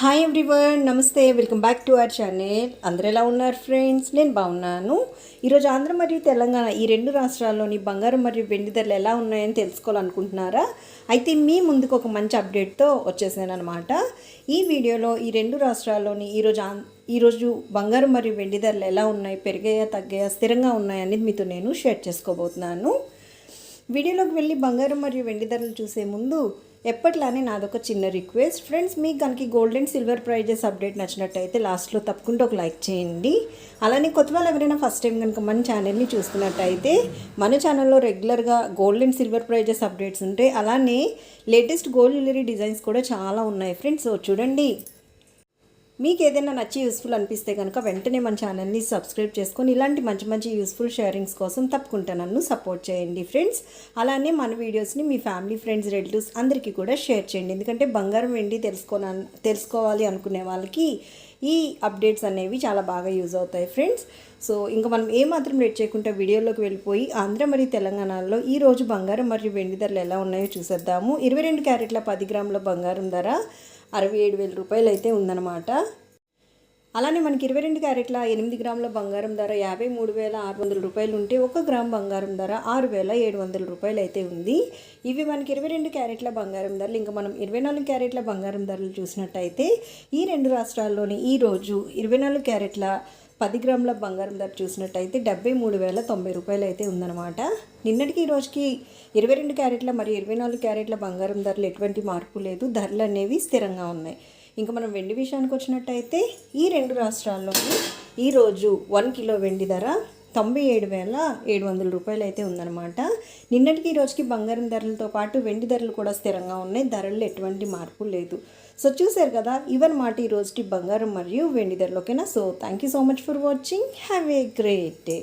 Hi everyone నమస్తే. Welcome back to our channel అందరు ఎలా ఉన్నారు ఫ్రెండ్స్ నేను బాగున్నాను. ఈరోజు ఆంధ్ర మరియు తెలంగాణ ఈ రెండు రాష్ట్రాల్లోని బంగారం మరియు వెండి ధరలు ఎలా ఉన్నాయని తెలుసుకోవాలనుకుంటున్నారా? అయితే మీ ముందుకు ఒక మంచి అప్డేట్తో వచ్చేసాను అనమాట ఈ వీడియోలో ఈ రెండు రాష్ట్రాల్లోని ఈరోజు ఆం ఈరోజు బంగారం మరియు వెండి ధరలు ఎలా ఉన్నాయి పెరిగాయా తగ్గాయా స్థిరంగా ఉన్నాయనేది మీతో నేను షేర్ చేసుకోబోతున్నాను. వీడియోలోకి వెళ్ళి బంగారం మరియు వెండి ధరలు చూసే ముందు ఎప్పట్లానే నాదొక చిన్న రిక్వెస్ట్. ఫ్రెండ్స్ మీకు కనుక gold and silver prizes update నచ్చినట్టయితే లాస్ట్లో తప్పకుండా ఒక లైక్ చేయండి. అలానే కొత్త వాళ్ళు ఎవరైనా ఫస్ట్ టైం కనుక మన ఛానల్ని చూస్తున్నట్టయితే మన ఛానల్లో రెగ్యులర్గా gold and silver prizes updates ఉంటాయి. అలానే లేటెస్ట్ గోల్డ్ జ్యువెలరీ డిజైన్స్ కూడా చాలా ఉన్నాయి. ఫ్రెండ్స్ సో చూడండి. మీకు ఏదైనా నచ్చి యూస్ఫుల్ అనిపిస్తే కనుక వెంటనే మన ఛానల్ని సబ్స్క్రైబ్ చేసుకొని ఇలాంటి మంచి మంచి యూస్ఫుల్ షేరింగ్స్ కోసం తప్పకుండా నన్ను సపోర్ట్ చేయండి ఫ్రెండ్స్ అలానే మన వీడియోస్ని మీ ఫ్యామిలీ ఫ్రెండ్స్ రిలేటివ్స్ అందరికీ కూడా షేర్ చేయండి. ఎందుకంటే బంగారం వెండి తెలుసుకో తెలుసుకోవాలి అనుకునే వాళ్ళకి ఈ అప్డేట్స్ అనేవి చాలా బాగా యూజ్ అవుతాయి ఫ్రెండ్స్ సో ఇంకా మనం ఏమాత్రం లేట్ చేయకుండా వీడియోలోకి వెళ్ళిపోయి ఆంధ్ర మరియు తెలంగాణలో ఈ రోజు బంగారం మరియు వెండి ధరలు ఎలా ఉన్నాయో చూసేద్దాము. ఇరవై రెండు క్యారెట్ల పది గ్రాముల బంగారం ధర. అరవై ఏడు వేల రూపాయలు అయితే ఉందన్నమాట. అలానే మనకి ఇరవై రెండు క్యారెట్ల ఎనిమిది గ్రాముల బంగారం ధర యాభై మూడు వేల ఆరు వందల రూపాయలు ఉంటే ఒక గ్రామ్ బంగారం ధర ఆరు వేల ఏడు వందల రూపాయలు అయితే ఉంది. ఇవి మనకి ఇరవై రెండు క్యారెట్ల బంగారం ధరలు ఇంకా మనం ఇరవై నాలుగు క్యారెట్ల బంగారం ధరలు చూసినట్టయితే ఈ రెండు రాష్ట్రాల్లోని ఈ రోజు ఇరవై నాలుగు క్యారెట్ల పది గ్రాముల బంగారం ధర చూసినట్టయితే డెబ్బై మూడు వేల తొంభై రూపాయలు అయితే ఉందన్నమాట. నిన్నటికి ఈ రోజుకి ఇరవై రెండు క్యారెట్ల మరియు ఇరవై నాలుగు క్యారెట్ల బంగారం ధరలు ఎటువంటి మార్పు లేదు. ధరలు అనేవి స్థిరంగా ఉన్నాయి. ఇంకా మనం వెండి విషయానికి వచ్చినట్టయితే ఈ రెండు రాష్ట్రాల్లోని ఈరోజు వన్ కిలో వెండి ధర తొంభై ఏడు వేల ఏడు వందల రూపాయలు అయితే ఉందన్నమాట. నిన్నటికి ఈ రోజుకి బంగారం ధరలతో పాటు వెండి ధరలు కూడా స్థిరంగా ఉన్నాయి. ధరల్లో ఎటువంటి మార్పు లేదు. సో చూసారు కదా ఇవన్నమాట ఈ రోజుకి బంగారం మరియు వెండి ధరలు ఓకేనా so thank you so much for watching have a great day